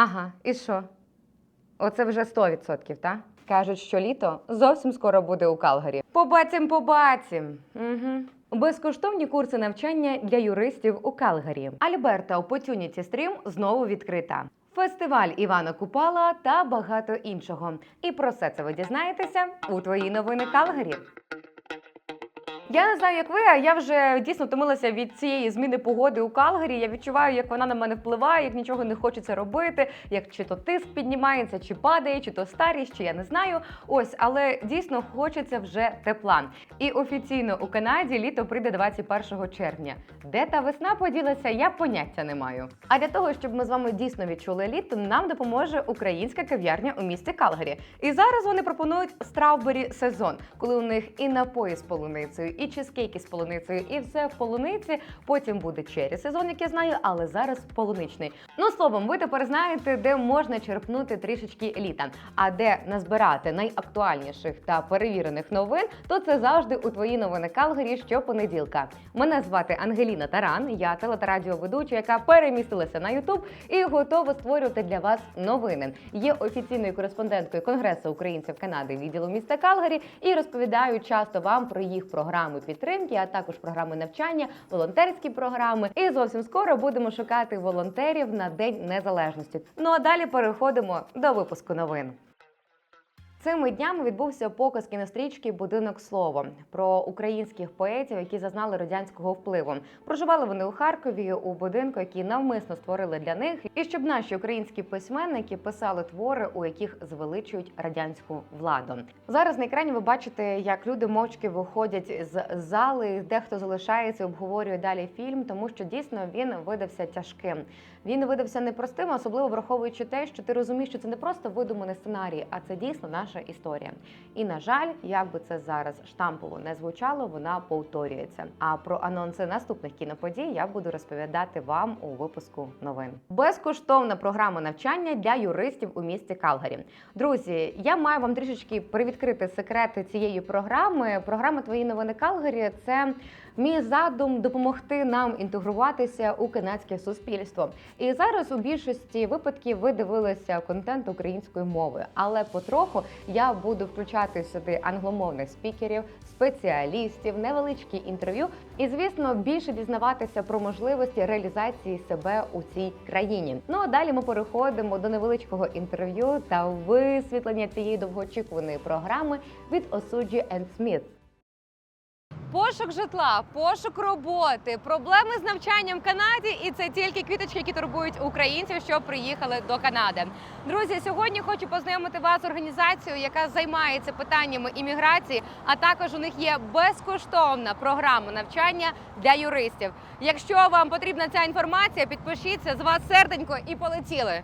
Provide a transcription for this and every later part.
Ага, і що? Оце вже 100%, так? Кажуть, що літо зовсім скоро буде у Калгарі. Побачим, побачим. Угу. Безкоштовні курси навчання для юристів у Калгарі. Альберта Opportunity Stream знову відкрита. Фестиваль Івана Купала та багато іншого. І про все це ви дізнаєтеся у твої новини Калгарі. Я не знаю, як ви, а я вже дійсно втомилася від цієї зміни погоди у Калгарі. Я відчуваю, як вона на мене впливає, як нічого не хочеться робити, як чи то тиск піднімається, чи падає, чи то старість, чи я не знаю. Ось, але дійсно хочеться вже тепла. І офіційно у Канаді літо прийде 21 червня. Де та весна поділася, я поняття не маю. А для того, щоб ми з вами дійсно відчули літо, нам допоможе українська кав'ярня у місті Калгарі. І зараз вони пропонують Strawberry сезон, коли у них і напої з полуницею, і чизкейки з полуницею, і все в полуниці. Потім буде чері сезон, як я знаю, але зараз полуничний. Ну словом, ви тепер знаєте, де можна черпнути трішечки літа. А де назбирати найактуальніших та перевірених новин, то це завжди у твої новини Калгарі щопонеділка. Мене звати Ангеліна Таран. Я теле та радіоведуча, яка перемістилася на Ютуб і готова створювати для вас новини. Є офіційною кореспонденткою Конгресу українців Канади відділу міста Калгарі і розповідаю часто вам про їх програми підтримки, а також програми навчання, волонтерські програми. І зовсім скоро будемо шукати волонтерів на День Незалежності. Ну а далі переходимо до випуску новин. Цими днями відбувся показ кінострічки Будинок слово про українських поетів, які зазнали радянського впливу. Проживали вони у Харкові у будинку, який навмисно створили для них, і щоб наші українські письменники писали твори, у яких звеличують радянську владу. Зараз на екрані ви бачите, як люди мовчки виходять з зали. Дехто залишається, обговорює далі фільм, тому що дійсно він видався тяжким. Він видався непростим, особливо враховуючи те, що ти розумієш, що це не просто видуманий сценарій, а це дійсно наша історія. І на жаль, як би це зараз штампово не звучало, вона повторюється. А про анонси наступних кіноподій я буду розповідати вам у випуску новин. Безкоштовна програма навчання для юристів у місті Калгарі. Друзі, я маю вам трішечки привідкрити секрети цієї програми. Програма Твої новини Калгарі це мій задум допомогти нам інтегруватися у канадське суспільство. І зараз у більшості випадків ви дивилися контент українською мовою, але потроху я буду включати сюди англомовних спікерів, спеціалістів, невеличкі інтерв'ю і, звісно, більше дізнаватися про можливості реалізації себе у цій країні. Ну а далі ми переходимо до невеличкого інтерв'ю та висвітлення цієї довгоочікуваної програми від Осуджі Сміт. Пошук житла, пошук роботи, проблеми з навчанням в Канаді, і це тільки квіточки, які турбують українців, що приїхали до Канади. Друзі, сьогодні хочу познайомити вас з організацією, яка займається питаннями імміграції. А також у них є безкоштовна програма навчання для юристів. Якщо вам потрібна ця інформація, підпишіться з вас серденько і полетіли.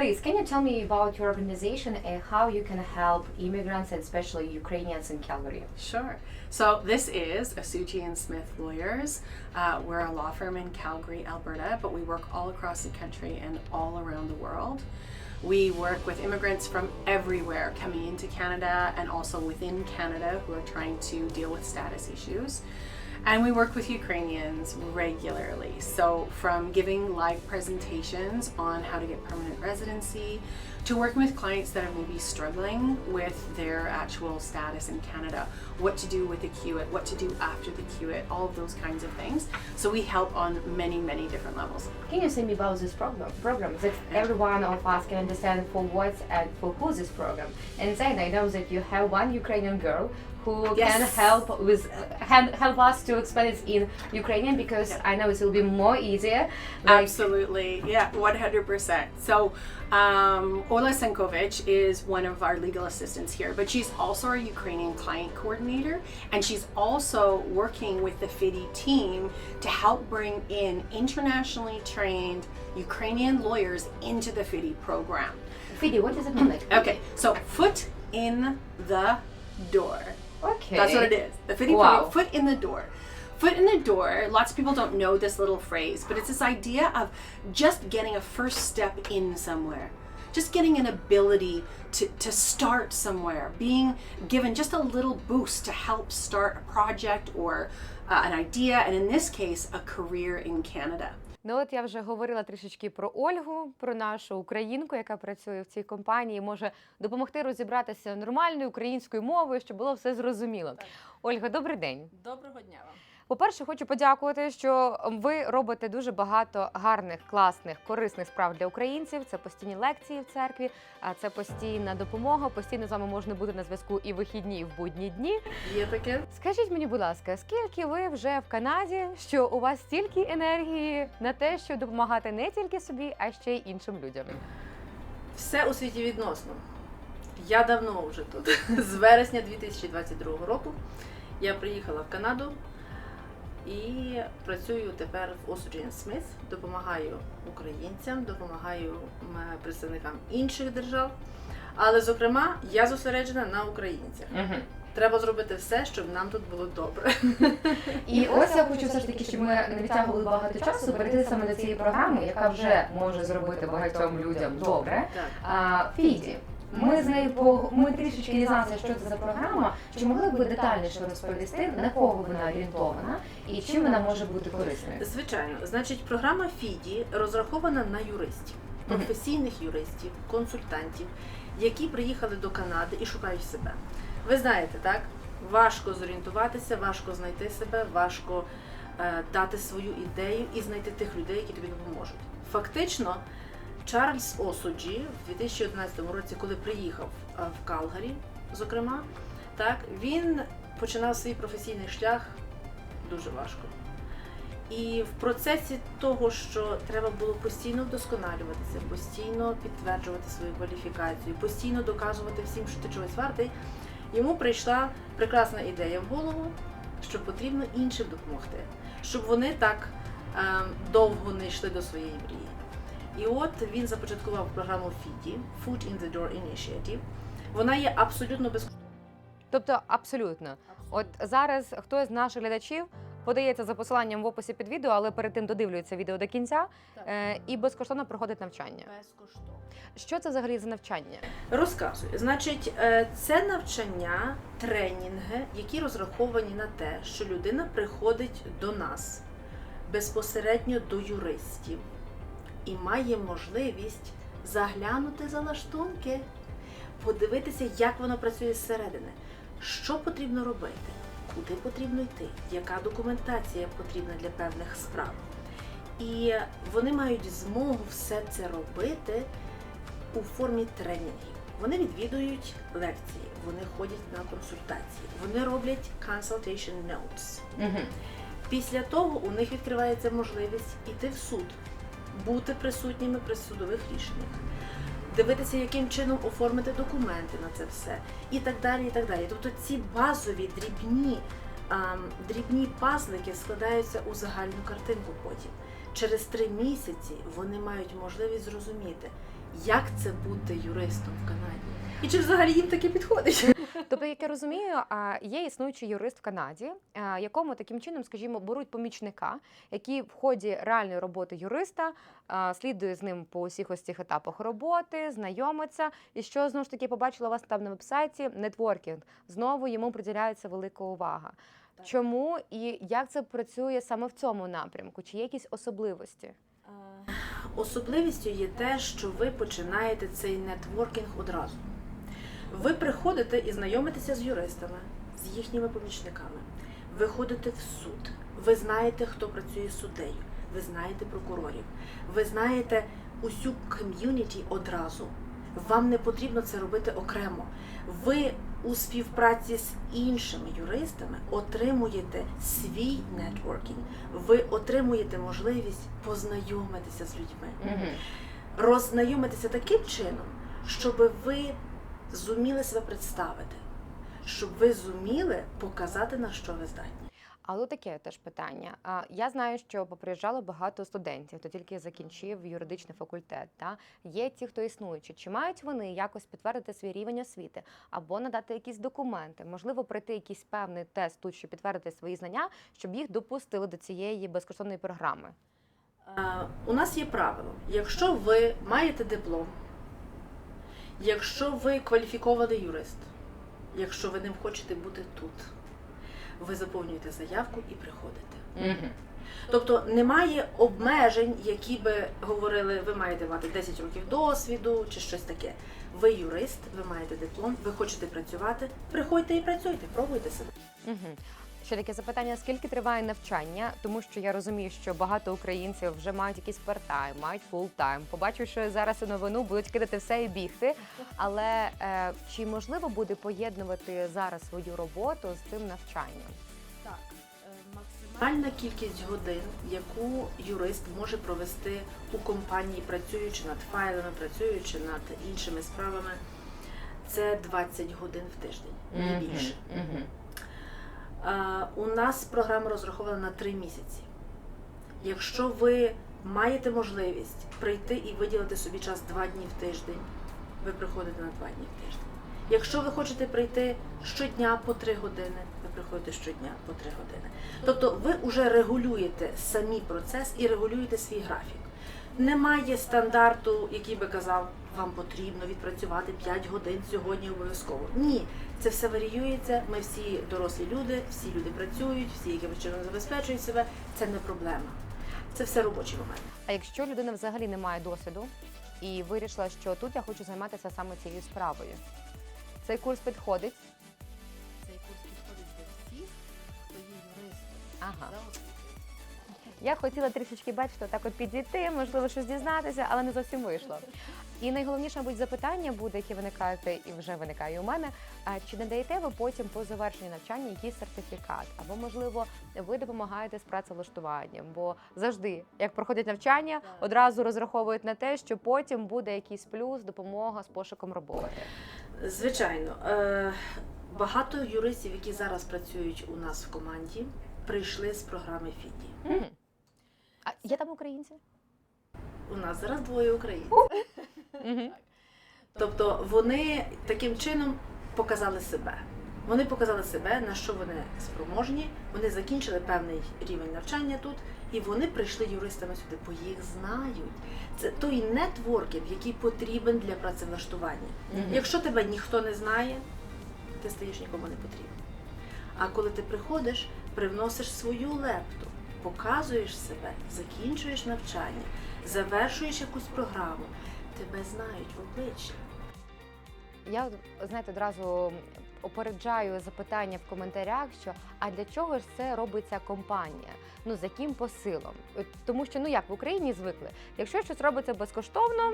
Please, can you tell me about your organization and how you can help immigrants and especially Ukrainians in Calgary? Sure. So this is Asuji and Smith Lawyers. Uh, we're a law firm in Calgary, Alberta, but we work all across the country and all around the world. We work with immigrants from everywhere coming into Canada and also within Canada who are trying to deal with status issues. And we work with Ukrainians regularly. So, from giving live presentations on how to get permanent residency to working with clients that are maybe struggling with their actual status in Canada, what to do with the QIT, what to do after the QIT, all of those kinds of things. So, we help on many, many different levels. Can you say me about this program? Program that every one of us can understand for what and for who this program. And then I know that you have one Ukrainian girl who can help with help, help us to explain it in Ukrainian because Yeah. I know it will be more easier. Like, Absolutely, yeah, 100%. So, um, Ola Senkovic is one of our legal assistants here, but she's also our Ukrainian client coordinator, and she's also working with the FIDI team to help bring in internationally trained Ukrainian lawyers into the FIDI program. Fidi, what does it mean? Like, Okay, so foot in the door. Okay. That's what it is. The fitting Wow. program, foot in the door. Foot in the door, lots of people don't know this little phrase, but it's this idea of just getting a first step in somewhere. Just getting an ability to, to start somewhere, being given just a little boost to help start a project or uh, an idea, and in this case, a career in Canada. Ну от я вже говорила трішечки про Ольгу, про нашу українку, яка працює в цій компанії, може допомогти розібратися нормальною українською мовою, щоб було все зрозуміло. Так. Ольга, добрий день. Доброго дня вам. По-перше, хочу подякувати, що ви робите дуже багато гарних, класних, корисних справ для українців. Це постійні лекції в церкві, а це постійна допомога. Постійно з вами можна бути на зв'язку і вихідні, і в будні дні. Є таке? Скажіть мені, будь ласка, скільки ви вже в Канаді, що у вас стільки енергії на те, щоб допомагати не тільки собі, а ще й іншим людям? Все у світі відносно. Я давно вже тут. З вересня 2022 року я приїхала в Канаду і працюю тепер в Осуджін Сміт. Допомагаю українцям, допомагаю представникам інших держав. Але, зокрема, я зосереджена на українцях. Треба зробити все, щоб нам тут було добре. І ось я хочу все ж таки, щоб ми не відтягували багато часу, перейти саме до цієї програми, яка вже може зробити багатьом людям добре. Так. А, Фіді. Ми з нею по ми трішечки дізналися, що це за програма. Чи могли б ви детальніше розповісти, на кого вона орієнтована і чим вона може бути корисною? Звичайно, значить, програма ФІДі розрахована на юристів, професійних юристів, консультантів, які приїхали до Канади і шукають себе. Ви знаєте, так? Важко зорієнтуватися, важко знайти себе, важко е, дати свою ідею і знайти тих людей, які тобі допоможуть. Фактично, Чарльз Осуджі в 2011 році, коли приїхав е, в Калгарі, зокрема, так, він починав свій професійний шлях дуже важко. І в процесі того, що треба було постійно вдосконалюватися, постійно підтверджувати свою кваліфікацію, постійно доказувати всім, що ти чогось вартий, йому прийшла прекрасна ідея в голову, що потрібно іншим допомогти, щоб вони так ем, довго не йшли до своєї мрії. І от він започаткував програму FIDI, Food in the Door Initiative. Вона є абсолютно безкоштовною. Тобто, абсолютно, от зараз хтось з наших глядачів подається за посиланням в описі під відео, але перед тим додивлюється відео до кінця е, і безкоштовно проходить навчання. безкоштовно. Що це взагалі за навчання? Розказую. Значить, е, це навчання, тренінги, які розраховані на те, що людина приходить до нас безпосередньо до юристів і має можливість заглянути за лаштунки, подивитися, як воно працює зсередини, що потрібно робити, куди потрібно йти, яка документація потрібна для певних справ. І вони мають змогу все це робити у формі тренінгів. Вони відвідують лекції, вони ходять на консультації, вони роблять consultation notes. Угу. Після того у них відкривається можливість іти в суд, бути присутніми при судових рішеннях, дивитися, яким чином оформити документи на це все, і так далі. і так далі. Тобто ці базові дрібні, ам, дрібні пазлики складаються у загальну картинку потім. Через три місяці вони мають можливість зрозуміти, як це бути юристом в Канаді. І чи взагалі їм таке підходить? Тобто, як я розумію, а, є існуючий юрист в Канаді, якому таким чином, скажімо, беруть помічника, який в ході реальної роботи юриста слідує з ним по усіх ось цих етапах роботи, знайомиться. І що знову ж таки побачила у вас там на вебсайті нетворкінг. Знову йому приділяється велика увага. Так. Чому і як це працює саме в цьому напрямку? Чи є якісь особливості? Особливістю є те, що ви починаєте цей нетворкінг одразу. Ви приходите і знайомитеся з юристами, з їхніми помічниками. Ви ходите в суд. Ви знаєте, хто працює суддею, ви знаєте прокурорів, ви знаєте усю ком'юніті одразу. Вам не потрібно це робити окремо. Ви у співпраці з іншими юристами отримуєте свій нетворкінг. Ви отримуєте можливість познайомитися з людьми роззнайомитися таким чином, щоб ви зуміли себе представити, щоб ви зуміли показати, на що ви здатні. Але таке теж питання. Я знаю, що поприїжджало багато студентів, хто тільки закінчив юридичний факультет. Та є ті, хто існуючі. Чи мають вони якось підтвердити свій рівень освіти або надати якісь документи? Можливо, пройти якийсь певний тест тут, щоб підтвердити свої знання, щоб їх допустили до цієї безкоштовної програми. У нас є правило: якщо ви маєте диплом, якщо ви кваліфікований юрист, якщо ви ним хочете бути тут, ви заповнюєте заявку і приходите. Тобто немає обмежень, які би говорили, ви маєте мати 10 років досвіду чи щось таке. Ви юрист, ви маєте диплом, ви хочете працювати, приходьте і працюйте, пробуйте себе. Угу. Ще таке запитання: скільки триває навчання? Тому що я розумію, що багато українців вже мають якийсь партайм, мають фултайм. Побачивши зараз цю новину, будуть кидати все і бігти. Але е, чи можливо буде поєднувати зараз свою роботу з цим навчанням? Так, максимальна кількість годин, яку юрист може провести у компанії, працюючи над файлами, працюючи над іншими справами, це 20 годин в тиждень, не більше. Угу. Е, У нас програма розрахована на 3 місяці. Якщо ви маєте можливість прийти і виділити собі час 2 дні в тиждень, ви приходите на 2 дні в тиждень. Якщо ви хочете прийти щодня по 3 години, ви приходите щодня по 3 години. Тобто ви вже регулюєте самі процес і регулюєте свій графік. Немає стандарту, який би казав, вам потрібно відпрацювати 5 годин сьогодні обов'язково. Ні, це все варіюється. Ми всі дорослі люди, всі люди працюють, всі якимось чином забезпечують себе. Це не проблема. Це все робочі моменти. А якщо людина взагалі не має досвіду і вирішила, що тут я хочу займатися саме цією справою, цей курс підходить. Цей курс підходить для всіх, хто є юристом. Ага. Я хотіла трішечки бачити, так от підійти, можливо, щось дізнатися, але не зовсім вийшло. І найголовніше, мабуть, запитання буде, яке виникають і вже виникає у мене. Чи не даєте ви потім по завершенні навчання якийсь сертифікат? Або, можливо, ви допомагаєте з працевлаштуванням? Бо завжди, як проходять навчання, одразу розраховують на те, що потім буде якийсь плюс, допомога з пошуком роботи. Звичайно, е, багато юристів, які зараз працюють у нас в команді, прийшли з програми ФІДі. Мгм. А є там українці? У нас зараз двоє українців. Мгм. Тобто вони таким чином показали себе. Вони показали себе, на що вони спроможні. Вони закінчили певний рівень навчання тут, і вони прийшли юристами сюди, бо їх знають. Це той нетворкінг, який потрібен для працевлаштування. Мгм. Якщо тебе ніхто не знає, ти стаєш нікому не потрібен. А коли ти приходиш, привносиш свою лепту, показуєш себе, закінчуєш навчання, завершуєш якусь програму, тебе знають обличчя. Я знаєте, одразу опереджаю запитання в коментарях, що а для чого ж це робиться компанія? Ну за яким посилом? Тому що ну як в Україні звикли, якщо щось робиться безкоштовно,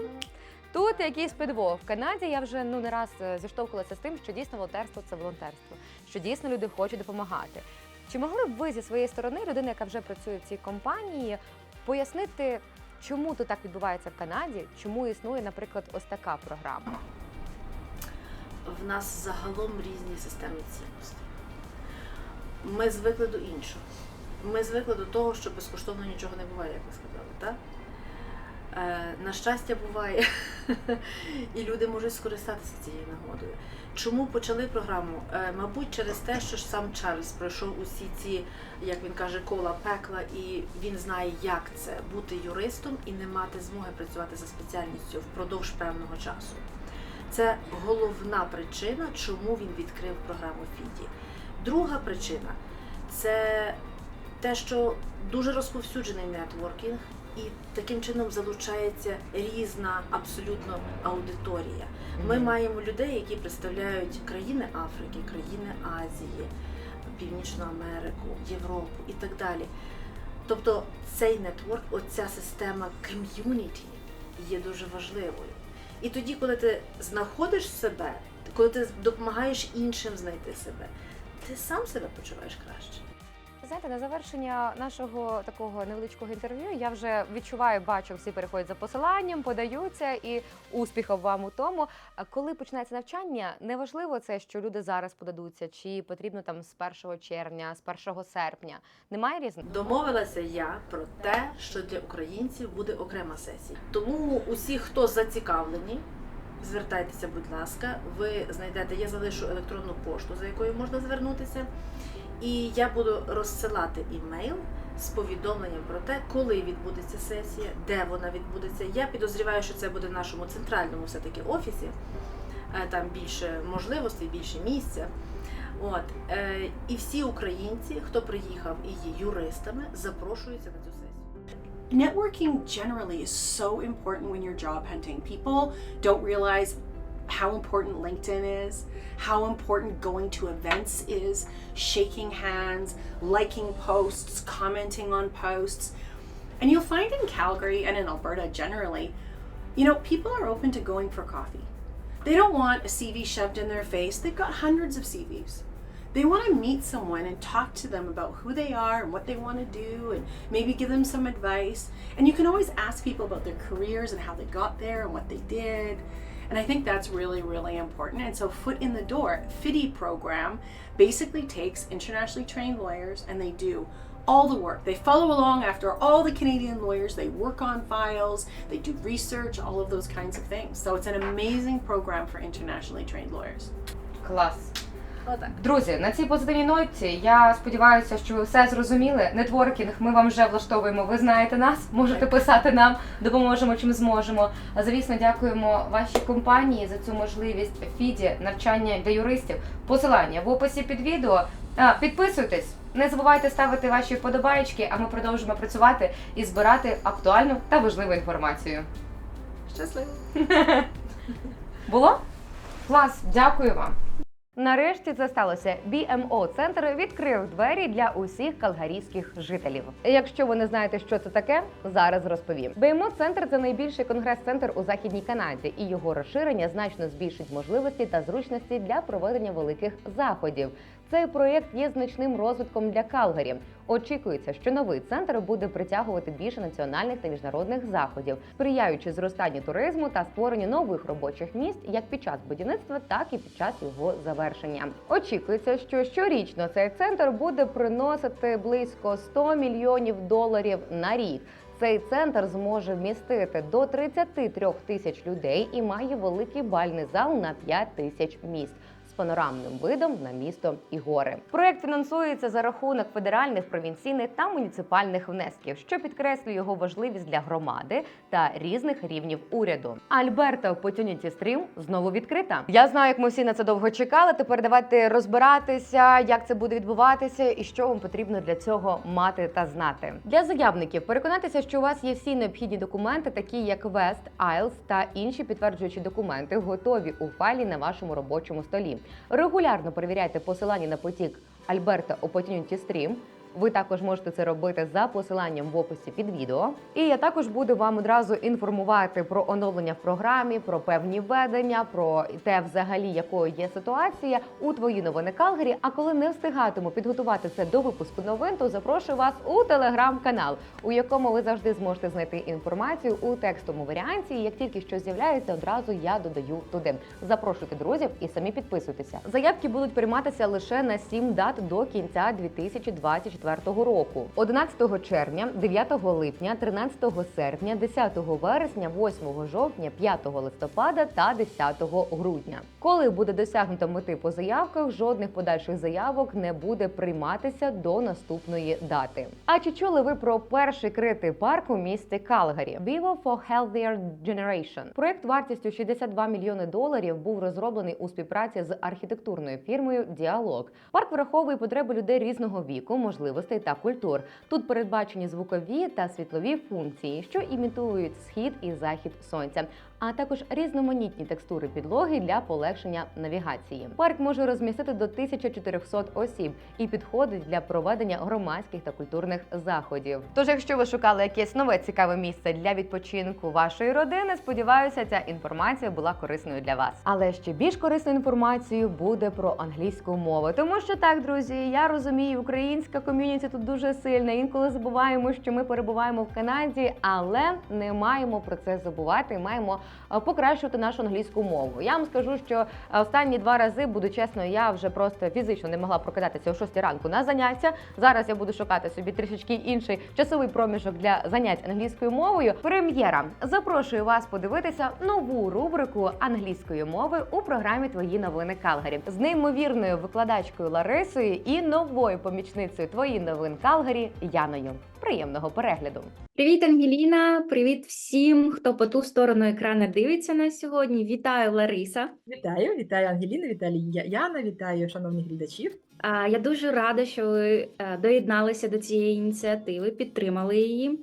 тут якийсь підвох. В Канаді я вже ну не раз е, зіштовхувалася з тим, що дійсно волонтерство це волонтерство, що дійсно люди хочуть допомагати. Чи могли б ви зі своєї сторони, людина, яка вже працює в цій компанії, пояснити, чому тут так відбувається в Канаді, чому існує, наприклад, ось така програма? В нас загалом різні системи цінностей. Ми звикли до іншого. Ми звикли до того, що безкоштовно нічого не буває, як ви сказали, так? Е, на щастя, буває, і люди можуть скористатися цією нагодою. Чому почали програму? Е, мабуть, через те, що ж сам Чарльз пройшов усі ці, як він каже, кола пекла, і він знає, як це бути юристом і не мати змоги працювати за спеціальністю впродовж певного часу. Це головна причина, чому він відкрив програму Фіді. Друга причина це те, що дуже розповсюджений нетворкінг, і таким чином залучається різна абсолютно аудиторія. Ми маємо людей, які представляють країни Африки, країни Азії, Північну Америку, Європу і так далі. Тобто цей нетворк, оця система ком'юніті є дуже важливою. І тоді, коли ти знаходиш себе, коли ти допомагаєш іншим знайти себе, ти сам себе почуваєш краще. Знаєте, на завершення нашого такого невеличкого інтерв'ю я вже відчуваю, бачу, всі переходять за посиланням, подаються і успіхів вам у тому. Коли починається навчання, неважливо це, що люди зараз подадуться, чи потрібно там з 1 червня, з 1 серпня. Немає різниці? Домовилася я про те, що для українців буде окрема сесія. Тому усі, хто зацікавлені, звертайтеся, будь ласка. Ви знайдете, я залишу електронну пошту, за якою можна звернутися. І я буду розсилати імейл з повідомленням про те, коли відбудеться сесія, де вона відбудеться. Я підозріваю, що це буде в нашому центральному все-таки офісі. Е, Там більше можливостей, більше місця. От е, і всі українці, хто приїхав і є юристами, запрошуються на цю сесію. Networking generally is so important when you're job hunting. People don't realize how important LinkedIn is, how important going to events is, shaking hands, liking posts, commenting on posts. And you'll find in Calgary and in Alberta generally, you know, people are open to going for coffee. They don't want a CV shoved in their face. They've got hundreds of CVs. They want to meet someone and talk to them about who they are and what they want to do and maybe give them some advice. And you can always ask people about their careers and how they got there and what they did. And I think that's really, really important. And so, Foot in the Door, FIDI program, basically takes internationally trained lawyers and they do all the work. They follow along after all the Canadian lawyers. They work on files, they do research, all of those kinds of things. So it's an amazing program for internationally trained lawyers. Class. Отак. Друзі, на цій позитивній ноті я сподіваюся, що ви все зрозуміли. Нетворкінг ми вам вже влаштовуємо. Ви знаєте нас, можете писати нам, допоможемо чим зможемо. А звісно, дякуємо вашій компанії за цю можливість фіді навчання для юристів. Посилання в описі під відео. А, підписуйтесь, не забувайте ставити ваші вподобаєчки, а ми продовжимо працювати і збирати актуальну та важливу інформацію. Щасливо! Було? Клас, дякую вам. Нарешті це сталося. BMO центр відкрив двері для усіх калгарійських жителів. Якщо ви не знаєте, що це таке, зараз розповім. BMO центр це найбільший конгрес-центр у західній Канаді, і його розширення значно збільшить можливості та зручності для проведення великих заходів. Цей проєкт є значним розвитком для Калгарі. Очікується, що новий центр буде притягувати більше національних та міжнародних заходів, сприяючи зростанню туризму та створенню нових робочих місць як під час будівництва, так і під час його завершення. Очікується, що щорічно цей центр буде приносити близько 100 мільйонів доларів на рік. Цей центр зможе вмістити до 33 тисяч людей і має великий бальний зал на 5 тисяч місць. Панорамним видом на місто і гори. Проект фінансується за рахунок федеральних, провінційних та муніципальних внесків, що підкреслює його важливість для громади та різних рівнів уряду. Альберта Opportunity Stream знову відкрита. Я знаю, як ми всі на це довго чекали. Тепер давайте розбиратися, як це буде відбуватися і що вам потрібно для цього мати та знати. Для заявників переконатися, що у вас є всі необхідні документи, такі як West, IELTS та інші підтверджуючі документи, готові у файлі на вашому робочому столі. Регулярно перевіряйте посилання на потік Альберта Opportunity Stream. Ви також можете це робити за посиланням в описі під відео. І я також буду вам одразу інформувати про оновлення в програмі, про певні введення, про те, взагалі, якою є ситуація у твої новини Калгарі. А коли не встигатиму підготувати це до випуску новин, то запрошую вас у телеграм-канал, у якому ви завжди зможете знайти інформацію у текстовому варіанті. І як тільки щось з'являється, одразу я додаю туди. Запрошуйте друзів і самі підписуйтеся. Заявки будуть прийматися лише на 7 дат до кінця 2024 року: 11 червня, 9 липня, 13 серпня, 10 вересня, 8 жовтня, 5 листопада та 10 грудня. Коли буде досягнуто мети по заявках, жодних подальших заявок не буде прийматися до наступної дати. А чи чули ви про перший критий парк у місті Калгарі? Vivo for Healthier Generation. Проект вартістю 62 мільйони доларів був розроблений у співпраці з архітектурною фірмою Діалог. Парк враховує потреби людей різного віку, можливостей та культур. Тут передбачені звукові та світлові функції, що імітують схід і захід сонця. А також різноманітні текстури підлоги для полегшення навігації. Парк може розмістити до 1400 осіб і підходить для проведення громадських та культурних заходів. Тож, якщо ви шукали якесь нове цікаве місце для відпочинку вашої родини, сподіваюся, ця інформація була корисною для вас. Але ще більш корисною інформацією буде про англійську мову, тому що так, друзі, я розумію, українська ком'юніті тут дуже сильна. Інколи забуваємо, що ми перебуваємо в Канаді, але не маємо про це забувати. Маємо покращувати нашу англійську мову. Я вам скажу, що е, останні два рази, буду чесно, я вже просто фізично не могла прокидатися о 6 ранку на заняття. Зараз я буду шукати собі трішечки інший часовий проміжок для занять англійською мовою. Прем'єра запрошую вас подивитися нову рубрику англійської мови у програмі Твої новини Калгарі з неймовірною викладачкою Ларисою і новою помічницею швидкої новин Калгарі Яною. Приємного перегляду! Привіт, Ангеліна! Привіт всім, хто по ту сторону екрана дивиться на сьогодні. Вітаю, Лариса. Вітаю, вітаю Ангеліна, вітаю Яна, вітаю шановних глядачів. А, Я дуже рада, що ви е, доєдналися до цієї ініціативи, підтримали її.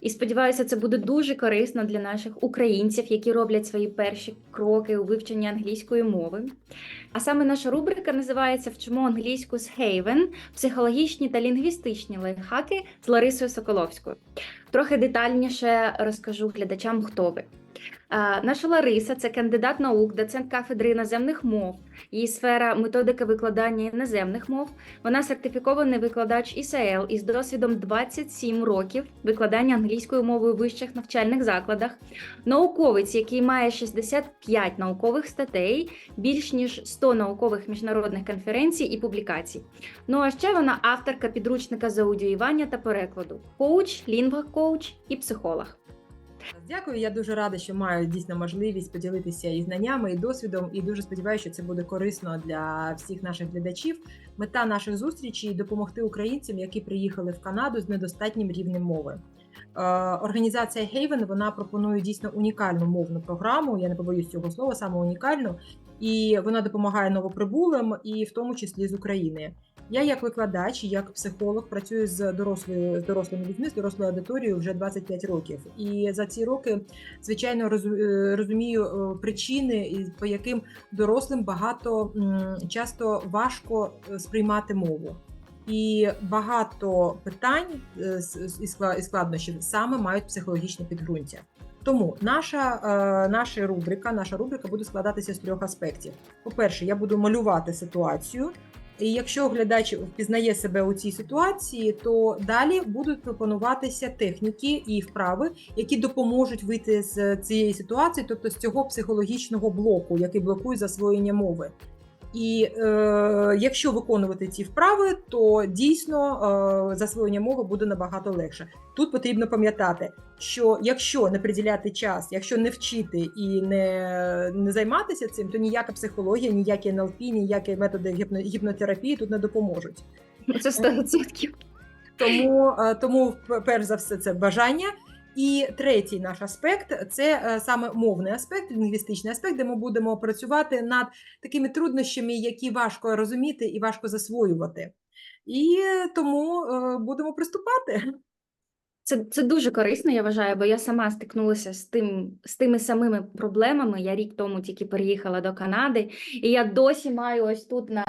І сподіваюся, це буде дуже корисно для наших українців, які роблять свої перші кроки у вивченні англійської мови. А саме наша рубрика називається Вчимо англійську з Хейвен, – психологічні та лінгвістичні лайфхаки з Ларисою Соколовською. Трохи детальніше розкажу глядачам, хто ви. Наша Лариса це кандидат наук, доцент кафедри іноземних мов. Її сфера методика викладання іноземних мов. Вона сертифікований викладач ІСЛ із досвідом 27 років викладання англійською мовою у вищих навчальних закладах. Науковець, який має 65 наукових статей, більш ніж 100 наукових міжнародних конференцій і публікацій. Ну а ще вона авторка підручника з аудіювання та перекладу, коуч, лінгва-коуч і психолог. Дякую, я дуже рада, що маю дійсно можливість поділитися і знаннями, і досвідом, і дуже сподіваюся, що це буде корисно для всіх наших глядачів. Мета наших зустрічей допомогти українцям, які приїхали в Канаду з недостатнім рівнем мови. Е, Організація Haven вона пропонує дійсно унікальну мовну програму. Я не побоюсь цього слова, саме унікальну, і вона допомагає новоприбулим, і в тому числі з України. Я як викладач, як психолог працюю з дорослою з дорослими людьми, з дорослою аудиторією вже 25 років. І за ці роки, звичайно, е, розумію е, причини, по яким дорослим багато часто важко е, сприймати мову. І багато питань і складнощів саме мають психологічне підґрунтя. Тому наша, наша рубрика, наша рубрика буде складатися з трьох аспектів. По-перше, я буду малювати ситуацію. І якщо глядач впізнає себе у цій ситуації, то далі будуть пропонуватися техніки і вправи, які допоможуть вийти з цієї ситуації, тобто з цього психологічного блоку, який блокує засвоєння мови. І е, якщо виконувати ці вправи, то дійсно е, засвоєння мови буде набагато легше. Тут потрібно пам'ятати, що якщо не приділяти час, якщо не вчити і не, не займатися цим, то ніяка психологія, ніякі НЛП, ніякі методи гіпно, гіпнотерапії тут не допоможуть. Це 100%. Тому, е, тому перш за все, це бажання. І третій наш аспект це е, саме мовний аспект, лінгвістичний аспект, де ми будемо працювати над такими труднощами, які важко розуміти і важко засвоювати. І тому е, будемо приступати. Це, це дуже корисно, я вважаю, бо я сама стикнулася з тим, з тими самими проблемами. Я рік тому тільки переїхала до Канади, і я досі маю ось тут на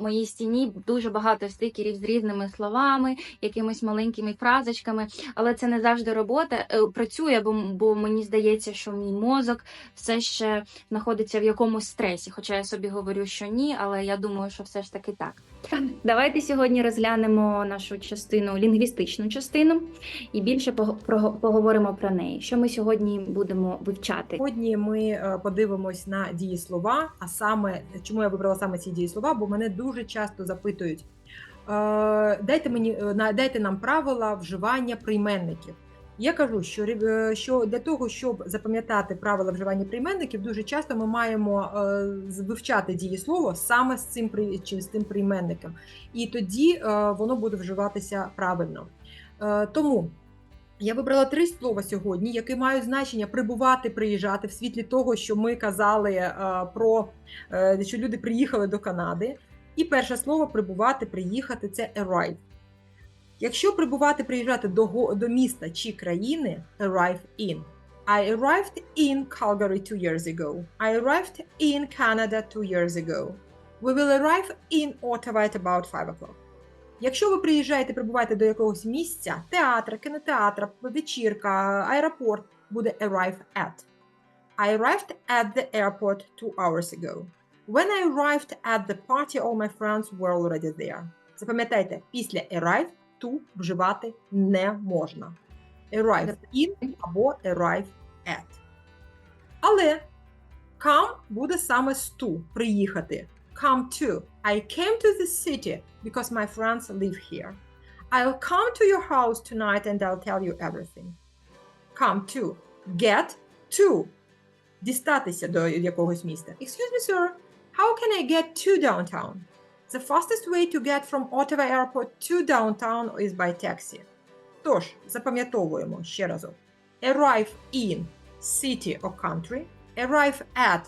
моїй стіні дуже багато стикерів з різними словами, якимись маленькими фразочками. Але це не завжди робота е, працює, бо, бо мені здається, що мій мозок все ще знаходиться в якомусь стресі. Хоча я собі говорю, що ні, але я думаю, що все ж таки так. Давайте сьогодні розглянемо нашу частину, лінгвістичну частину і більше поговоримо про неї. Що ми сьогодні будемо вивчати? Сьогодні ми е, подивимось на дієслова, а саме чому я вибрала саме ці дієслова, бо мене дуже часто запитують: е, дайте мені е, дайте нам правила вживання прийменників. Я кажу, що е, що для того, щоб запам'ятати правила вживання прийменників, дуже часто ми маємо е, вивчати дієслово саме з цим чи з тим прийменником, і тоді е, воно буде вживатися правильно. Тому я вибрала три слова сьогодні, які мають значення прибувати, приїжджати в світлі того, що ми казали про що люди приїхали до Канади. І перше слово прибувати, приїхати це arrive. Якщо прибувати, приїжджати до, до міста чи країни, arrive in. I arrived in Calgary two years ago. I arrived in Canada two years ago. We will arrive in Ottawa at about 5 o'clock. Якщо ви приїжджаєте, прибуваєте до якогось місця, театра, кінотеатра, вечірка, аеропорт, буде arrive at. I arrived at the airport two hours ago. When I arrived at the party, all my friends were already there. Запам'ятайте, після arrive to вживати не можна. Arrive in або arrive at. Але come буде саме з to приїхати. Come to. I came to the city because my friends live here. I'll come to your house tonight and I'll tell you everything. Come to. Get to. Дістатися до якогось міста. Excuse me, sir. How can I get to downtown? The fastest way to get from Ottawa Airport to downtown is by taxi. Тож, запам'ятовуємо ще разок. Arrive in city or country, arrive at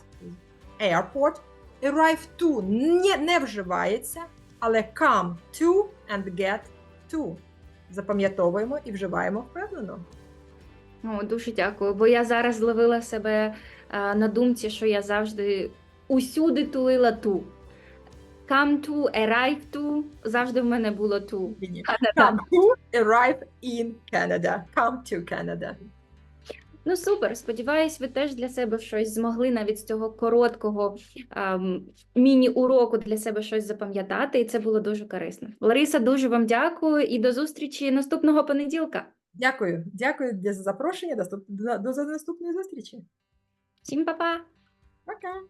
airport, arrive to не, не вживається, але come to and get to. Запам'ятовуємо і вживаємо впевнено. О, дуже дякую, бо я зараз зловила себе е, на думці, що я завжди усюди тулила ту. Come to, arrive to, завжди в мене було ту. Ні-ні. Come to, arrive in Canada. Come to Canada. Ну супер. Сподіваюсь, ви теж для себе щось змогли навіть з цього короткого ем, міні-уроку для себе щось запам'ятати, і це було дуже корисно. Лариса, дуже вам дякую і до зустрічі наступного понеділка. Дякую. Дякую за запрошення. До, до, до наступної зустрічі. Всім па-па! Пока.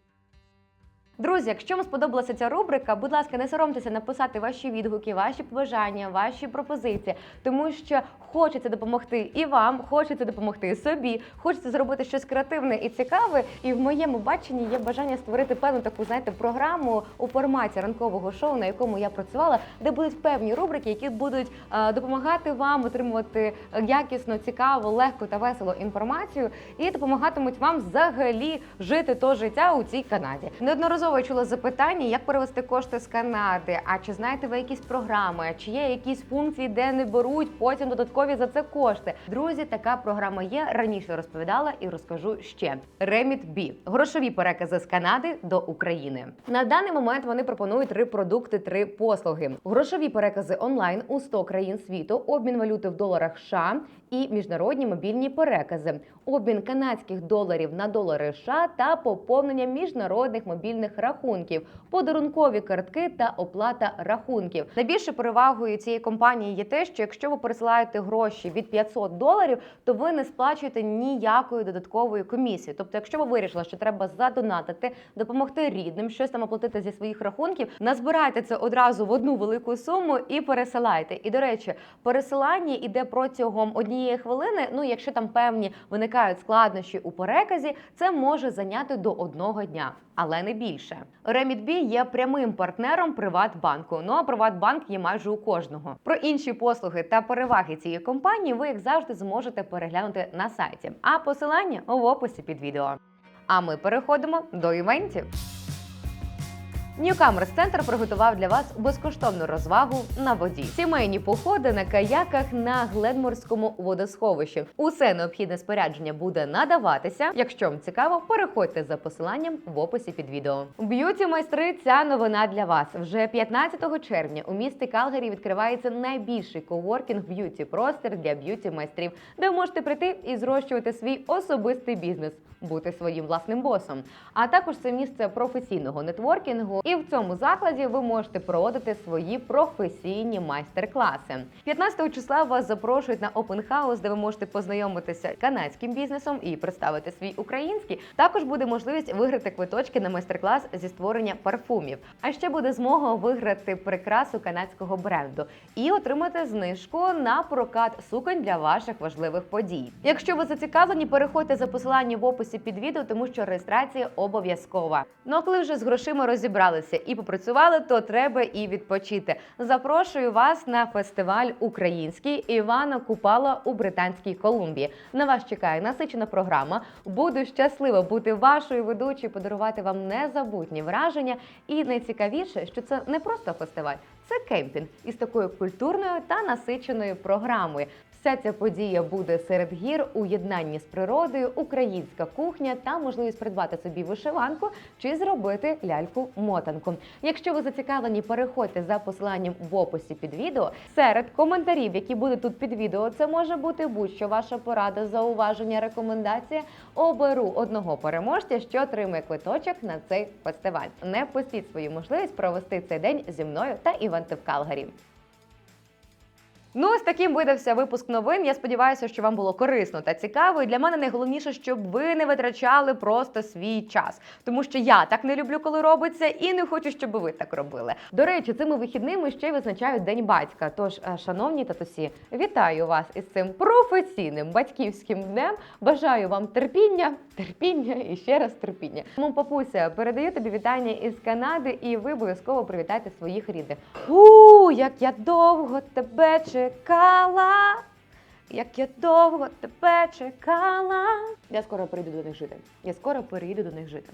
Друзі, якщо вам сподобалася ця рубрика, будь ласка, не соромтеся написати ваші відгуки, ваші побажання, ваші пропозиції, тому що хочеться допомогти і вам, хочеться допомогти собі, хочеться зробити щось креативне і цікаве. І в моєму баченні є бажання створити певну таку, знаєте, програму у форматі ранкового шоу, на якому я працювала, де будуть певні рубрики, які будуть е, допомагати вам отримувати якісно, цікаву, легку та веселу інформацію, і допомагатимуть вам взагалі жити то життя у цій Канаді. Неодноразово я чула запитання, як перевести кошти з Канади. А чи знаєте ви якісь програми? Чи є якісь функції, де не беруть потім додаткові за це кошти? Друзі, така програма є. Раніше розповідала і розкажу ще. Remit B – грошові перекази з Канади до України. На даний момент вони пропонують три продукти, три послуги: грошові перекази онлайн у 100 країн світу, обмін валюти в доларах США і міжнародні мобільні перекази, обмін канадських доларів на долари США та поповнення міжнародних мобільних рахунків, подарункові картки та оплата рахунків. Найбільшою перевагою цієї компанії є те, що якщо ви пересилаєте гроші від 500 доларів, то ви не сплачуєте ніякої додаткової комісії. Тобто, якщо ви вирішили, що треба задонатити, допомогти рідним, щось там оплатити зі своїх рахунків, назбирайте це одразу в одну велику суму і пересилайте. І до речі, пересилання іде протягом однієї хвилини. Ну, якщо там певні виникають складнощі у переказі, це може зайняти до одного дня. Але не більше. Remit.B є прямим партнером Приватбанку. Ну а Приватбанк є майже у кожного. Про інші послуги та переваги цієї компанії ви, як завжди, зможете переглянути на сайті. А посилання в описі під відео. А ми переходимо до івентів. Newcomers Центр приготував для вас безкоштовну розвагу на воді. Сімейні походи на каяках на Гледморському водосховищі. Усе необхідне спорядження буде надаватися. Якщо вам цікаво, переходьте за посиланням в описі під відео. Б'юті майстри, ця новина для вас. Вже 15 червня у місті Калгарі відкривається найбільший коворкінг б'юті простір для б'юті майстрів, де можете прийти і зрощувати свій особистий бізнес, бути своїм власним босом. А також це місце професійного нетворкінгу. І в цьому закладі ви можете проводити свої професійні майстер-класи. 15 числа вас запрошують на Open House, де ви можете познайомитися з канадським бізнесом і представити свій український. Також буде можливість виграти квиточки на майстер-клас зі створення парфумів. А ще буде змога виграти прикрасу канадського бренду і отримати знижку на прокат суконь для ваших важливих подій. Якщо ви зацікавлені, переходьте за посиланням в описі під відео, тому що реєстрація обов'язкова. Ну а коли вже з грошима розібралися і попрацювали, то треба і відпочити. Запрошую вас на фестиваль український Івана Купала у Британській Колумбії. На вас чекає насичена програма. Буду щаслива бути вашою ведучою, подарувати вам незабутні враження. І найцікавіше, що це не просто фестиваль, це кемпінг із такою культурною та насиченою програмою. Вся ця подія буде серед гір у єднанні з природою, українська кухня та можливість придбати собі вишиванку чи зробити ляльку-мотанку. Якщо ви зацікавлені, переходьте за посиланням в описі під відео. Серед коментарів, які будуть тут під відео, це може бути будь-що ваша порада, зауваження, рекомендація. Оберу одного переможця, що отримає квиточок на цей фестиваль. Не пустіть свою можливість провести цей день зі мною та івенти в Калгарі. Ну, ось таким видався випуск новин. Я сподіваюся, що вам було корисно та цікаво. І для мене найголовніше, щоб ви не витрачали просто свій час, тому що я так не люблю, коли робиться, і не хочу, щоб ви так робили. До речі, цими вихідними ще й визначають День батька. Тож, е, шановні татусі, вітаю вас із цим професійним батьківським днем. Бажаю вам терпіння, терпіння і ще раз терпіння. Тому, папуся, передаю тобі вітання із Канади, і ви обов'язково привітайте своїх рідних. У, як я довго тебе чекала. Як я довго тебе чекала. Я скоро прийду до них жити. Я скоро перейду до них жити.